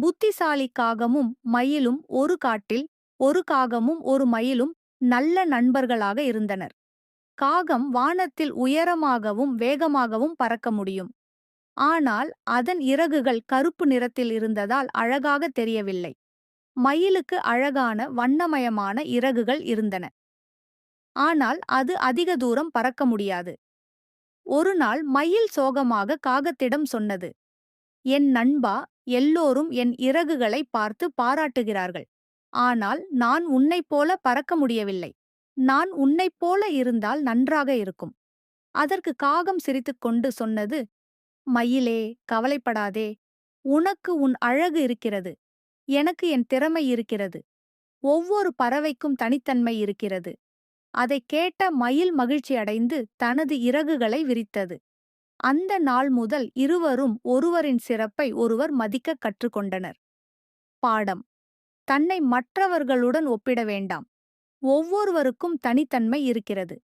புத்திசாலி காகமும் மயிலும் ஒரு காட்டில் ஒரு காகமும் ஒரு மயிலும் நல்ல நண்பர்களாக இருந்தனர். காகம் வானத்தில் உயரமாகவும் வேகமாகவும் பறக்க முடியும். ஆனால் அதன் இறகுகள் கருப்பு நிறத்தில் இருந்ததால் அழகாக தெரியவில்லை. மயிலுக்கு அழகான வண்ணமயமான இறகுகள் இருந்தன. ஆனால் அது அதிக தூரம் பறக்க முடியாது. ஒரு நாள் மயில் சோகமாக காகத்திடம் சொன்னது என் நண்பா எல்லோரும் என் இறகுகளை பார்த்து பாராட்டுகிறார்கள். ஆனால் நான் உன்னைப் போல பறக்க முடியவில்லை. நான் உன்னைப் போல இருந்தால் நன்றாக இருக்கும். அதற்கு காகம் சிரித்துக்கொண்டு சொன்னது மயிலே கவலைப்படாதே. உனக்கு உன் அழகு இருக்கிறது. எனக்கு என் திறமை இருக்கிறது. ஒவ்வொரு பறவைக்கும் தனித்தன்மை இருக்கிறது. அதைக் கேட்ட மயில் மகிழ்ச்சியடைந்து தனது இறகுகளை விரித்தது. அந்த நாள் முதல் இருவரும் ஒருவரின் சிறப்பை ஒருவர் மதிக்கக் கற்றுக்கொண்டனர். பாடம். தன்னை மற்றவர்களுடன் ஒப்பிட வேண்டாம். ஒவ்வொருவருக்கும் தனித்தன்மை இருக்கிறது.